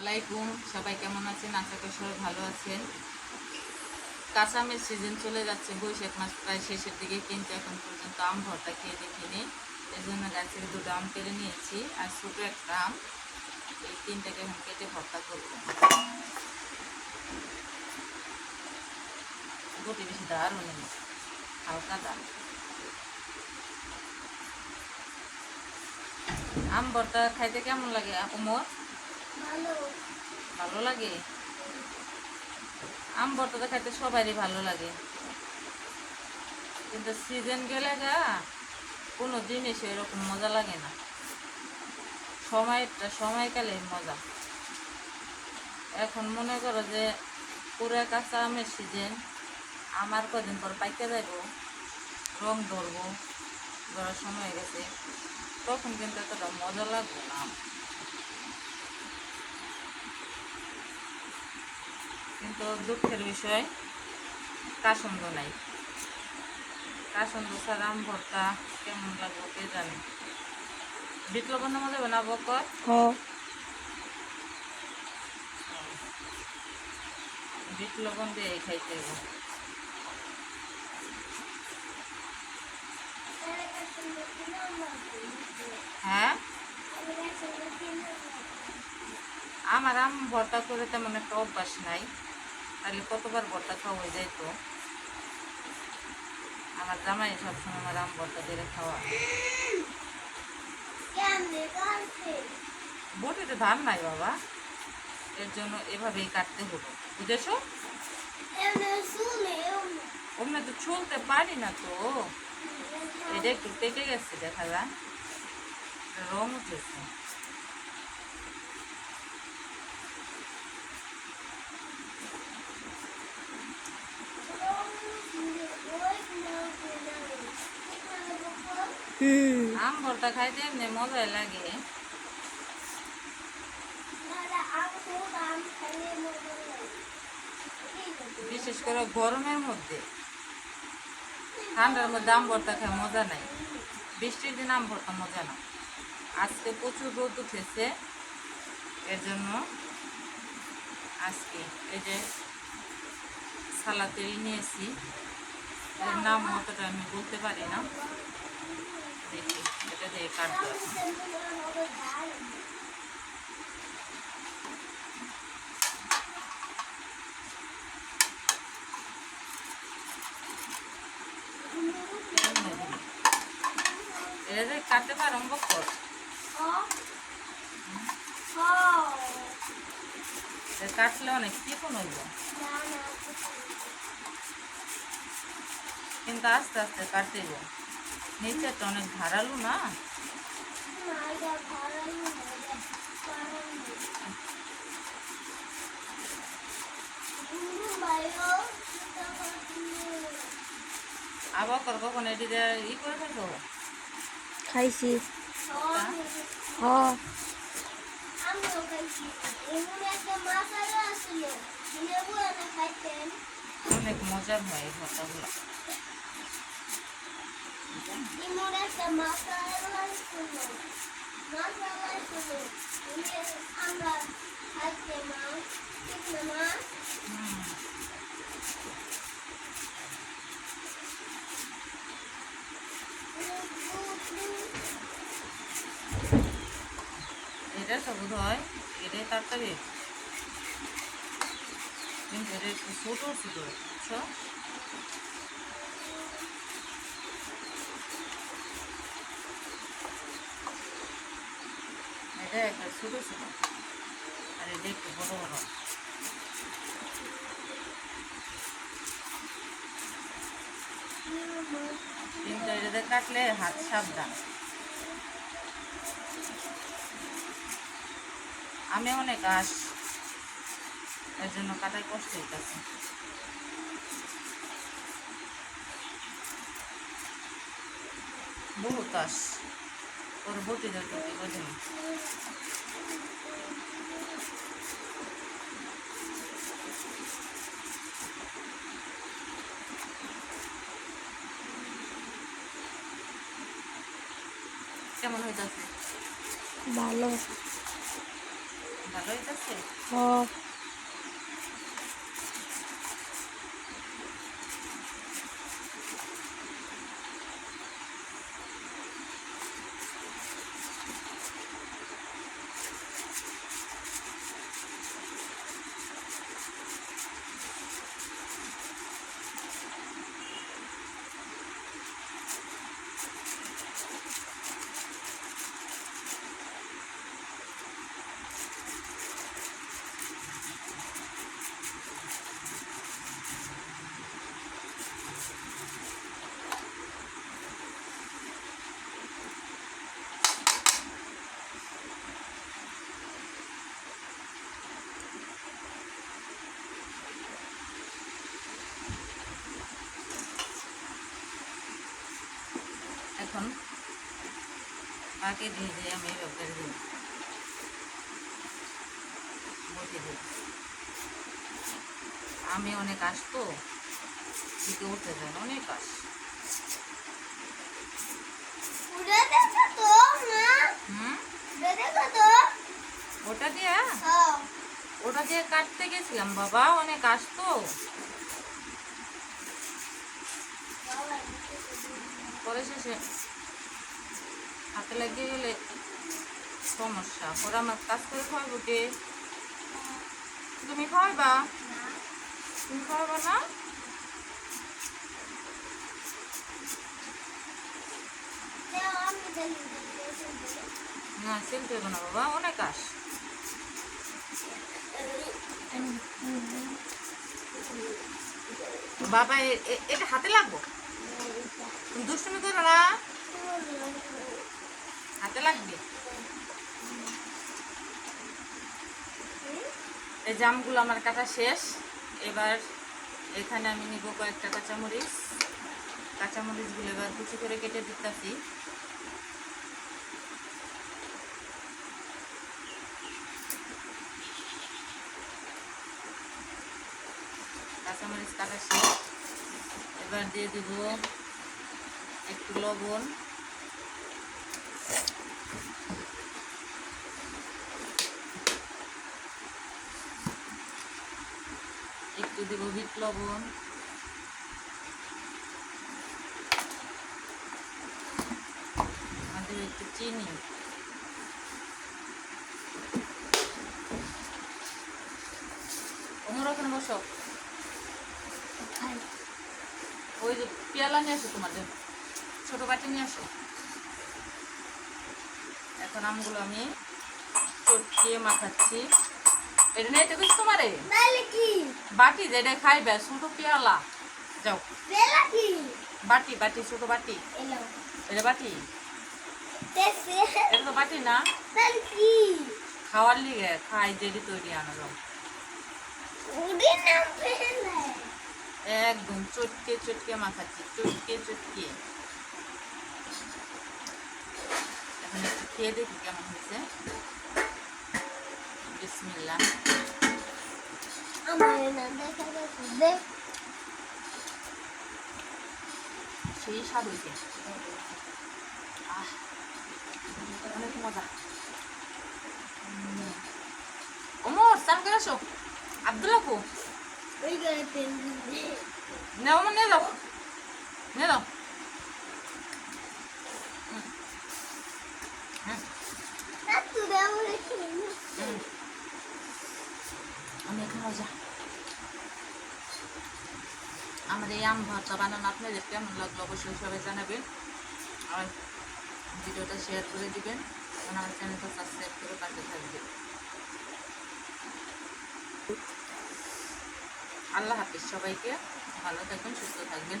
ওয়ালাইকুম, সবাই কেমন আছেন? আশা করি সবাই ভালো আছেন। কাঁচা আমের সিজন চলে যাচ্ছে, বৈশাখ মাস প্রায় শেষের দিকে কিন্তু এখন পর্যন্ত আম ভর্তা খেয়ে দেখিনি। এই জন্য গাছ থেকে দুটো আম কেড়ে নিয়েছি আর ছোটো একটা আম। এই তিনটাকে এখন কেটে ভর্তা করব। বটি বেশি দারুণ হালকা দাম আম ভর্তা খাইতে কেমন লাগে উমর ভালো। লাগে? আম ভর্তাটা খাইতে সবারই ভালো লাগে। কিন্তু সিজন গেলে গা, কোনো জিনিস এরকম মজা লাগে না। সময়টা সময়কালে মজা। এখন মনে করো যে, পুরা কাঁচা আমের সিজন আমার কদিন পর পাইকে যাইব, রং ধরবো, ধরার সময় গেছে, তখন কিন্তু এতটা মজা লাগবে না। কিন্তু দুঃখের বিষয় কাসন্দ নাই। কাসন্দ ছাড়া আম ভর্তা কেমন লাগবে কে জানে? লবণ দেওয়া যাবে না বকর লবণ দিয়ে খাইতে হ্যাঁ? আমার আম ভর্তা করে তেমন একটা অভ্যাস নাই। তাহলে কতবার ভর্তা খাওয়া হয়ে যায় তো আমার জামাই সবসময় আমার আম ভর্তা দিয়ে খাওয়া। বটিতে ধান নাই বাবা। এর জন্য এভাবেই কাটতে হলো। বুঝেছ? ওমনে তো চলতে পারি না তো। এটা একটু পেকে গেছে দেখা যায় রং উঠেছে। আম ভর্তা খাইতে এমনি মজাই লাগে। বিশেষ করে গরমের মধ্যে। ঠান্ডার মধ্যে আম ভর্তা খায় মজা নাই। বৃষ্টির দিন আম ভর্তা মজা না। আজকে প্রচুর রোদ উঠেছে। এর জন্য আজকে এই যে সালাতেরই নিয়েছি। এর নাম অতটা আমি বলতে পারি না। দেখি এটা দিয়ে কাটতে হবে। কেমনে দিই? এটা দিয়ে কাটতে পারো বকর এটা কাটলে অনেক চিকন হইব কিন্তু আস্তে আস্তে কাটতেইব নিচেটা অনেক ধারালো না? আবার কর কখন এটি দিয়ে ই করে থাকো খাইছি। হ। অনেক মজার হয় এই ভর্তাগুলো আমরা খাইতে মাছ এটা বোধ হয় এটাই তাড়াতাড়ি কিন্তু এটা একটু ছোটো ছোটো বুঝছ? কাটলে হাত সাবধান। আমি অনেক আস এর জন্য কাটার কষ্ট হইতেছে। বহুত আস ওর বটি ধরতে কি বোঝেন কেমন হইতেছে ভালো ভালোই যাইতেছে ও এখন তাকে দিয়ে দিয়ে আমি ব্যাপারে দিই বসে দিই আমি অনেক আসতো দিকে উঠে যান অনেক আস উড়ে দেখো তো মা হুম উড়ে দেখো তো ওটা দিয়ে হ্যাঁ ওটা দিয়ে কাটতে গেছিলাম বাবা অনেক আসতো পরে শেষে হাতে লাগিয়ে গেলে সমস্যা। পরে আমার কাজ করে খাওয়াবো কে? তুমি খাওয়াবা তুমি খাওয়াবা না? না সেল দেবো না বাবা অনেক আস বাবা এটা হাতে লাগবো? তুমি দুষ্টুমি করো না। হাতে লাগবে। এই জামগুলো আমার কাটা শেষ। এবার এখানে আমি নিব কয়েকটা কাঁচামরিচ। কাঁচামরিচগুলো এবার কুচি করে কেটে দিতেছি। কাঁচামরিচ কাটা শেষ। এবার দিয়ে দিব একটু লবণ। একটু দেবো বিট লবণ। আমাদের একটু চিনি। অমর ওখানে বসো। ওই যে পেয়ালা নিয়ে আসো তোমাদের। ছোট বাটি নিয়ে আসো। এখন আমগুলো আমি চটকিয়ে মাখাচ্ছি। এটা নিয়ে কিছু তোমারে? বাটি যেটা খাইবে ছোট পেয়ালা। যাও। বাটি বাটি ছোট বাটি। এটা বাটি? এটা তো বাটি না? খাওয়ার লিগে খাই যেটি তৈরি আনো যাও। একদম চটকে চটকে মাখাচ্ছি চটকে চটকে এখন একটু খেয়ে দেখি কেমন হয়েছে। বিসমিল্লা সেই স্বাদ হয়েছে। অনেক মজা। ওমর স্নান করে আসো। আবদুল্লাহ কো? নে ওমর নিয়ে যাও। নিয়ে যাও। অনেক মজা আমার এই আম ভর্তা বানানো আপনাদের কেমন লাগল অবশ্যই সবাই জানাবেন আর ভিডিওটা শেয়ার করে দিবেন এবং আমার চ্যানেলটা সাবস্ক্রাইব করে পাশে থাকবেন। আল্লাহ হাফিজ সবাইকে ভালো থাকবেন সুস্থ থাকবেন।